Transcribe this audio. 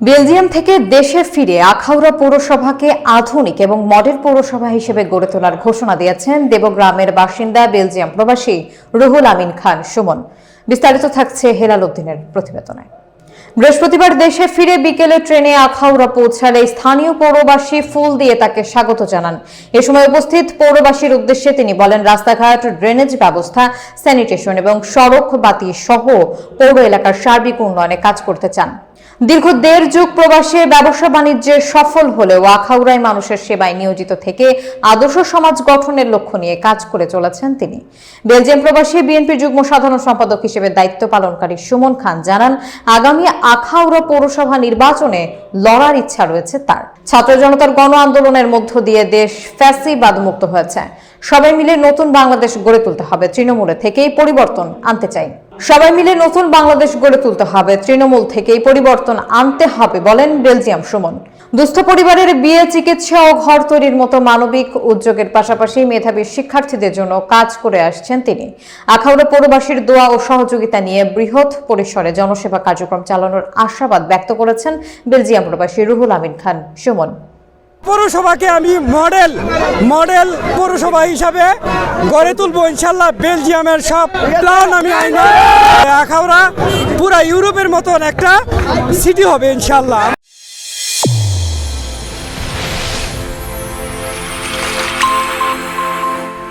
Belgium থেকে দেশে ফিরে আখাউড়া পৌরসভাকে আধুনিক এবং মডেল পৌরসভা হিসেবে গড়ে তোলার ঘোষণা দিয়েছেন দেবগ্রামের বাসিন্দা বেলজিয়াম প্রবাসী রুহুল আমিন খান সুমন। বিস্তারিত থাকছে হেলাল উদ্দিনের প্রতিবেদনে। বৃহস্পতিবার দেশে ফিরে বিকেলে ট্রেনে আখাউড়া পৌঁছালে স্থানীয় পৌরবাসী ফুল দিয়ে তাকে স্বাগত জানান। এ সময় উপস্থিত পৌরবাসীর উদ্দেশ্যে তিনি বলেন, রাস্তাঘাট, ড্রেনেজ ব্যবস্থা, স্যানিটেশন এবং সড়ক বাতি সহ পৌর এলাকার সার্বিক উন্নয়নে কাজ করতে চান। দীর্ঘ দেড় যুগ প্রবাসে ব্যবসা বাণিজ্যে সফল হলেও আখাউড়ায় মানুষের সেবায় নিয়োজিত থেকে আদর্শ সমাজ গঠনের লক্ষ্য নিয়ে কাজ করে চলেছেন তিনি। বেলজিয়াম প্রবাসী বিএনপি যুগ্ম সাধারণ সম্পাদক হিসেবে দায়িত্ব পালনকারী সুমন খান জানান, আগামী আখাউড়া পৌরসভা নির্বাচনে লড়ার ইচ্ছা রয়েছে তার। ছাত্র জনতার গণ আন্দোলনের মধ্য দিয়ে দেশ ফ্যাসিবাদ মুক্ত হয়েছে। সবাই মিলে নতুন বাংলাদেশ গড়ে তুলতে হবে। তৃণমূলে থেকেই পরিবর্তন আনতে চাই। সবাই মিলে নতুন বাংলাদেশ গড়ে তুলতে হবে। তৃণমূল থেকেই পরিবর্তন আনতে হবে বলেন বেলজিয়াম সুমন। দুস্থ পরিবারের বিয়ে, চিকিৎসা ও ঘর তৈরির মতো মানবিক উদ্যোগের পাশাপাশি মেধাবী শিক্ষার্থীদের জন্য কাজ করে আসছেন তিনি। আখাউড়া পৌরবাসীর দোয়া ও সহযোগিতা নিয়ে বৃহৎ পরিসরে জনসেবা কার্যক্রম চালানোর আশাবাদ ব্যক্ত করেছেন বেলজিয়াম প্রবাসী রুহুল আমিন খান। সুমন। পৌরসভাকে আমি মডেল মডেল পৌরসভা হিসাবে গড়ে তুলবো ইনশাল্লাহ বেলজিয়ামের সব প্ল্যান আমি আইনে আখাউড়া পুরা ইউরোপের মতন একটা সিটি হবে ইনশাল্লাহ।